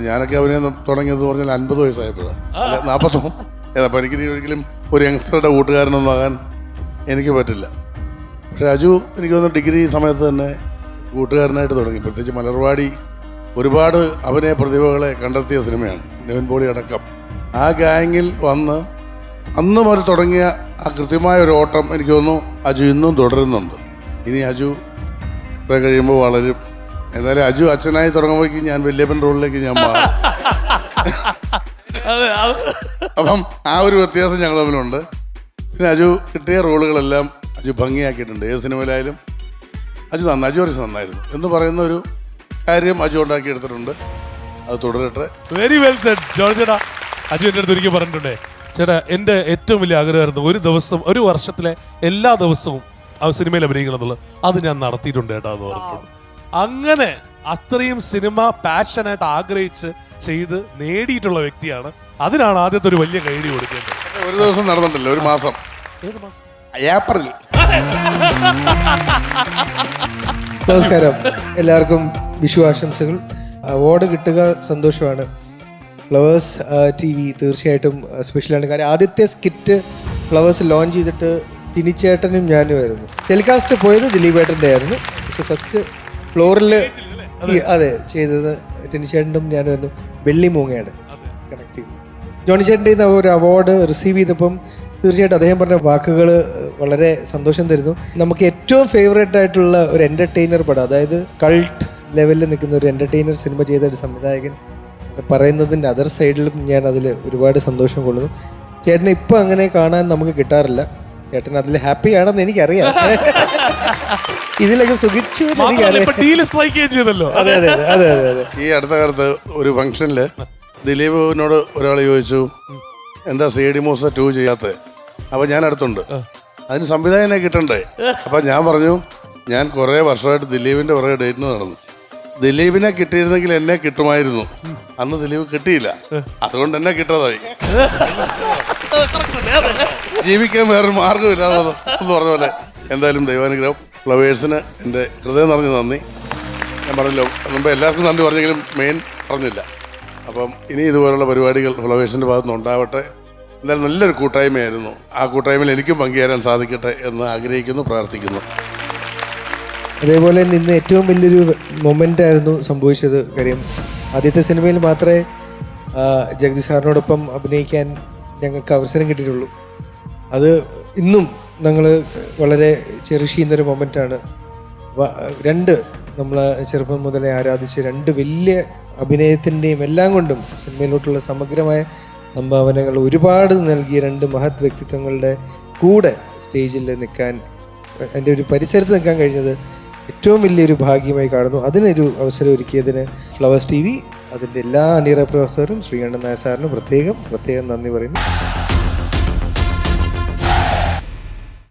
ഞാനൊക്കെ അവനെ തുടങ്ങിയത് പറഞ്ഞാൽ അൻപത് വയസ്സായപ്പോഴാണ്. അല്ല നാൽപ്പത്തൊന്ന് അപ്പോൾ എനിക്ക് നീ ഒരിക്കലും ഒരു യങ്സ്റ്ററുടെ കൂട്ടുകാരനൊന്നും ആകാൻ എനിക്ക് പറ്റില്ല. പക്ഷെ അജു എനിക്ക് തോന്നുന്നു ഡിഗ്രി സമയത്ത് തന്നെ കൂട്ടുകാരനായിട്ട് തുടങ്ങി. പ്രത്യേകിച്ച് മലർവാടി ഒരുപാട് അവനെ പ്രതിഭകളെ കണ്ടെത്തിയ സിനിമയാണ്. നെവൻ പോളി അടക്കം. ആ ഗാങ്ങിൽ വന്ന് അന്ന് മുതൽ തുടങ്ങിയ ആ കൃത്യമായ ഒരു ഓട്ടം എനിക്ക് തോന്നുന്നു അജു ഇന്നും തുടരുന്നുണ്ട്. ഇനി അജു കഴിയുമ്പോൾ വളരും. എന്തായാലും അജു അച്ഛനായി തുടങ്ങുമ്പോഴേക്കും ഞാൻ വല്യപ്പൻ റോളിലേക്ക് ഞാൻ മാറും. അതെ അത് അപ്പം ആ ഒരു വ്യത്യാസം ഞങ്ങൾ തമ്മിലുണ്ട്. പിന്നെ അജു കിട്ടിയ റോളുകളെല്ലാം അജു ഭംഗിയാക്കിയിട്ടുണ്ട്. ഏത് സിനിമയിലായാലും അജു നന്നായി അജു ഒരു നന്നായിരുന്നു. എന്ന് പറയുന്ന ഒരു കാര്യം അജു ഉണ്ടാക്കി എടുത്തിട്ടുണ്ട്. അത് തുടരട്ടെ. വെരി വെൽ സെഡ് ജോർജ് ചേട്ടാ അജു എന്റെ അടുത്ത് ഒരിക്കൽ പറഞ്ഞിട്ടുണ്ടേ. ചേട്ടാ എന്റെ ഏറ്റവും വലിയ ആഗ്രഹമായിരുന്നു ഒരു ദിവസം ഒരു വർഷത്തിലെ എല്ലാ ദിവസവും ആ സിനിമയിൽ അഭിനയിക്കണം എന്നുള്ളത്. അത് ഞാൻ നടത്തിയിട്ടുണ്ട് ചേട്ടാ എന്ന് പറഞ്ഞിട്ടുണ്ട്. അങ്ങനെ അത്രയും സിനിമ പാഷനായിട്ട് ആഗ്രഹിച്ച് ചെയ്ത് നേടിയിട്ടുള്ള വ്യക്തിയാണ്. അതിനാണ് ആദ്യത്തെ ഒരു വലിയ കൈഡി കൊടുക്കേണ്ടത്. ഒരു ദിവസം നടന്നിട്ടില്ല ഒരു മാസം. ഏത് മാസം? ഏപ്രിൽ. നമസ്കാരം. എല്ലാവർക്കും വിഷു ആശംസകൾ അവാർഡ് കിട്ടുക സന്തോഷമാണ്. ഫ്ലവേഴ്സ് ടി വി തീർച്ചയായിട്ടും സ്പെഷ്യലാണ് കാര്യം ആദ്യത്തെ സ്കിറ്റ് ഫ്ലവേഴ്സ് ലോഞ്ച് ചെയ്തിട്ട് തിനിച്ചേട്ടനും ഞാനുമായിരുന്നു. ടെലികാസ്റ്റ് പോയത് ദിലീപേട്ടന്റെ ആയിരുന്നു പക്ഷെ ഫസ്റ്റ് ഫ്ലോറിൽ അതെ. ചെയ്തത് ടെനിച്ചേട്ടനും ഞാനും വെള്ളി മൂങ്ങയാണ് കണക്ട് ചെയ്തത്. ജോണി ചേട്ടന്റെ നിന്ന് ഒരു അവാർഡ് റിസീവ് ചെയ്തപ്പം തീർച്ചയായിട്ടും അദ്ദേഹം പറഞ്ഞ വാക്കുകൾ വളരെ സന്തോഷം തരുന്നു. നമുക്ക് ഏറ്റവും ഫേവറേറ്റ് ആയിട്ടുള്ള ഒരു എന്റർടൈനർ പടം അതായത് കൾട്ട് ലെവലിൽ നിൽക്കുന്ന ഒരു എന്റർടൈനർ സിനിമ ചെയ്ത ഒരു സംവിധായകൻ പറയുന്നതിന്റെ അതർ സൈഡിലും ഞാൻ അതിൽ ഒരുപാട് സന്തോഷം കൊള്ളുന്നു. ചേട്ടനെ ഇപ്പോൾ അങ്ങനെ കാണാൻ നമുക്ക് കിട്ടാറില്ല. ചേട്ടൻ അതിൽ ഹാപ്പിയാണെന്ന് എനിക്കറിയാം. ഇതിലൊക്കെ സുഖിച്ചു എന്ന് മാത്രമല്ല എനിക്കറിയാം. ഡീൽ സ്ട്രൈക്ക് ചെയ്തല്ലോ. അതെ അതെ അതെ അതെ അതെ അതെ. ഈ അടുത്ത കാലത്ത് ഒരു ഫംഗ്ഷനിൽ ദിലീപിനോട് ഒരാൾ ചോദിച്ചു എന്താ സി ഡി മൂസ ടു ചെയ്യാത്തത് അപ്പൊ ഞാൻ അടുത്തുണ്ട്. അതിന് സംവിധായകനെ കിട്ടണ്ടേ? അപ്പൊ ഞാൻ പറഞ്ഞു ഞാൻ കുറെ വർഷമായിട്ട് ദിലീപിന്റെ പുറകെ ഡേറ്റിന് നടന്നു. ദിലീപിനെ കിട്ടിയിരുന്നെങ്കിൽ എന്നെ കിട്ടുമായിരുന്നു. അന്ന് ദിലീപ് കിട്ടിയില്ല. അതുകൊണ്ട് എന്നെ കിട്ടതായി. ജീവിക്കാൻ വേറൊരു മാർഗമില്ലാതെ എന്ന് പറഞ്ഞ പോലെ എന്തായാലും ദൈവാനുഗ്രഹം. ഫ്ലവേഴ്സിന് എന്റെ ഹൃദയം നിറഞ്ഞ നന്ദി. ഞാൻ പറഞ്ഞല്ലോ മുമ്പ് എല്ലാവർക്കും നന്ദി പറഞ്ഞെങ്കിലും മെയിൻ പറഞ്ഞില്ല. അപ്പം ഇനി ഇതുപോലുള്ള പരിപാടികൾ ഫ്ലവേഴ്സിന്റെ ഭാഗത്ത് നിന്ന് ഉണ്ടാവട്ടെ. എന്തായാലും നല്ലൊരു കൂട്ടായ്മയായിരുന്നു. ആ കൂട്ടായ്മയിൽ എനിക്കും പങ്കുചേരാൻ സാധിക്കട്ടെ എന്ന് ആഗ്രഹിക്കുന്നു പ്രാർത്ഥിക്കുന്നു. അതേപോലെ തന്നെ ഇന്ന് ഏറ്റവും വലിയൊരു മൊമെന്റ് ആയിരുന്നു സംഭവിച്ചത് കാര്യം. ആദ്യത്തെ സിനിമയിൽ മാത്രമേ ജഗതി സാറിനോടൊപ്പം അഭിനയിക്കാൻ ഞങ്ങൾക്ക് അവസരം കിട്ടിയിട്ടുള്ളൂ. അത് ഇന്നും ഞങ്ങൾ വളരെ ചെറിഷ് ചെയ്യുന്നൊരു മൊമെന്റാണ് രണ്ട് നമ്മൾ ചെറുപ്പം മുതലേ ആരാധിച്ച് രണ്ട് വലിയ അഭിനയത്തിന്റെയും എല്ലാം കൊണ്ടും സിനിമയിലോട്ടുള്ള സമഗ്രമായ സംഭാവനകൾ ഒരുപാട് നൽകിയ രണ്ട് മഹത് വ്യക്തിത്വങ്ങളുടെ കൂടെ സ്റ്റേജിൽ നിൽക്കാൻ എന്റെ ഒരു പരിസരത്ത് നിൽക്കാൻ കഴിഞ്ഞത് ഏറ്റവും വലിയൊരു ഭാഗ്യമായി കാണുന്നു. അതിനൊരു അവസരം ഒരുക്കിയതിന് ഫ്ലവേഴ്സ് ടി വി അതിന്റെ എല്ലാ അണിയറ പ്രവർത്തകരും ശ്രീകണ്ഠൻ സാറിനും പ്രത്യേകം പ്രത്യേകം നന്ദി പറയുന്നു.